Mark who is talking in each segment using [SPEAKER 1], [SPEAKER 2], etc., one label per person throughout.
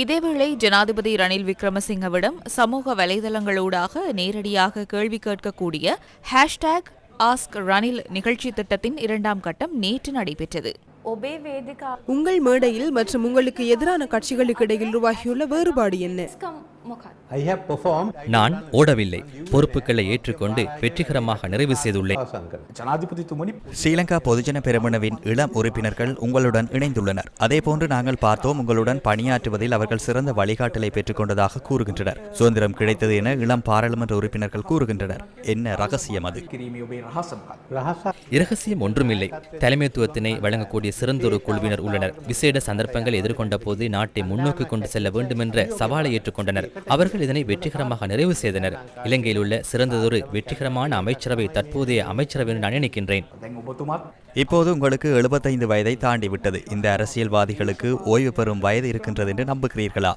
[SPEAKER 1] இதேவேளை ஜனாதிபதி ரணில் விக்ரமசிங்கவிடம் சமூக வலைதளங்களூடாக நேரடியாக கேள்வி கேட்கக்கூடிய ஹேஷ்டேக் ஆஸ்க் ரணில் நிகழ்ச்சி திட்டத்தின் இரண்டாம் கட்டம் நேற்று நடைபெற்றது.
[SPEAKER 2] உங்கள் மேடையில் மற்றும் உங்களுக்கு எதிரான கட்சிகளுக்கு இடையில் உருவாகியுள்ள வேறுபாடு என்ன?
[SPEAKER 3] நான் ஓடவில்லை. பொறுப்புகளை ஏற்றுக்கொண்டு வெற்றிகரமாக நிறைவு செய்துள்ளேன்.
[SPEAKER 4] ஸ்ரீலங்கா பொதுஜன பெருமனவின் இளம் உறுப்பினர்கள் உங்களுடன் இணைந்துள்ளனர். அதேபோன்று நாங்கள் பார்த்தோம் உங்களுடன் பணியாற்றுவதில் அவர்கள் சிறந்த வழிகாட்டலை பெற்றுக்கொண்டதாக கூறுகின்றனர். சுதந்திரம் கிடைத்தது என இளம் பாராளுமன்ற உறுப்பினர்கள் கூறுகின்றனர். என்ன ரகசியம் அது?
[SPEAKER 3] இரகசியம் ஒன்றுமில்லை. தலைமைத்துவத்தினை வழங்கக்கூடிய சிறந்தொரு குழுவினர் உள்ளனர். விசேட சந்தர்ப்பங்கள் எதிர்கொண்ட போது நாட்டை முன்னோக்கி கொண்டு செல்ல வேண்டும் என்ற சவாலை ஏற்றுக்கொண்டனர். அவர்கள் இதனை வெற்றிகரமாக நிறைவு செய்தனர். இலங்கையில் உள்ள சிறந்ததொரு வெற்றிகரமான அமைச்சரவை தற்போதைய அமைச்சரவை நான் நினைக்கின்றேன்.
[SPEAKER 4] இப்போது உங்களுக்கு எழுபத்தைந்து வயதை தாண்டி விட்டது இந்த அரசியல்வாதிகளுக்கு ஓய்வு பெறும் வயது இருக்கின்றது என்று நம்புகிறீர்களா?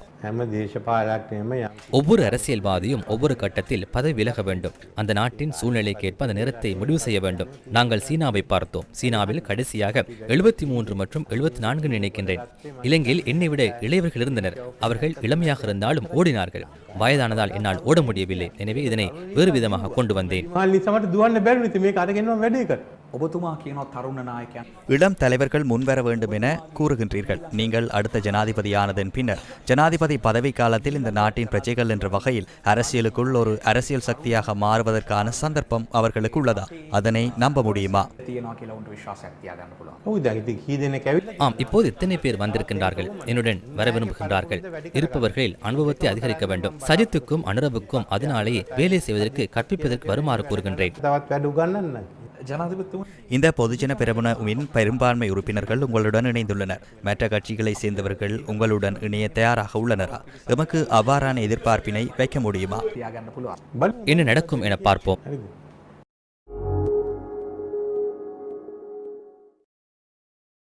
[SPEAKER 3] ஒவ்வொரு அரசியல்வாதியும் ஒவ்வொரு கட்டத்தில் பதவி விலக வேண்டும். அந்த நாட்டின் சூழ்நிலைக்கேற்ப அந்த நேரத்தை முடிவு செய்ய வேண்டும். நாங்கள் சீனாவை பார்த்தோம். சீனாவில் கடைசியாக எழுபத்தி மூன்று மற்றும் எழுபத்தி நான்கு நினைக்கின்றேன். இலங்கையில் என்னை விட இளையவர்கள் இருந்தனர். அவர்கள் இளமையாக இருந்தாலும் ஓடினார்கள். வயதானதால் என்னால் ஓட முடியவில்லை. எனவே இதனை வேறு விதமாக கொண்டு வந்தேன்.
[SPEAKER 5] ஒபத்துமா தருண நாயக்கன்
[SPEAKER 4] இளம் தலைவர்கள் முன்வர வேண்டும் என கூறுகின்றீர்கள். நீங்கள் அடுத்த ஜனாதிபதியானதன் பின்னர் ஜனாதிபதி பதவி காலத்தில் இந்த நாட்டின் பிரஜைகள் என்ற வகையில் அரசியலுக்குள் ஒரு அரசியல் சக்தியாக மாறுவதற்கான சந்தர்ப்பம் அவர்களுக்கு உள்ளதா அதனை நம்ப முடியுமா?
[SPEAKER 3] ஆம் இப்போது இத்தனை பேர் வந்திருக்கின்றார்கள் என்னுடன் வர விரும்புகின்றார்கள். இருப்பவர்களில் அனுபவத்தை அதிகரிக்க வேண்டும். சஜித்துக்கும் அனுரவுக்கும் அதனாலேயே வேலை செய்வதற்கு கற்பிப்பதற்கு வருமாறு கூறுகின்றேன்.
[SPEAKER 5] ஜனாதிபத்தியம்
[SPEAKER 4] இந்த பொதுஜன பெரமுனவின் பெரும்பான்மை உறுப்பினர்கள் உங்களுடன் இணைந்துள்ளனர். மற்ற கட்சிகளை சேர்ந்தவர்கள் உங்களுடன் இணைய தயாராக உள்ளனரா? எமக்கு அவ்வாறான எதிர்பார்ப்பினை வைக்க முடியுமா?
[SPEAKER 3] என்ன நடக்கும் என பார்ப்போம்.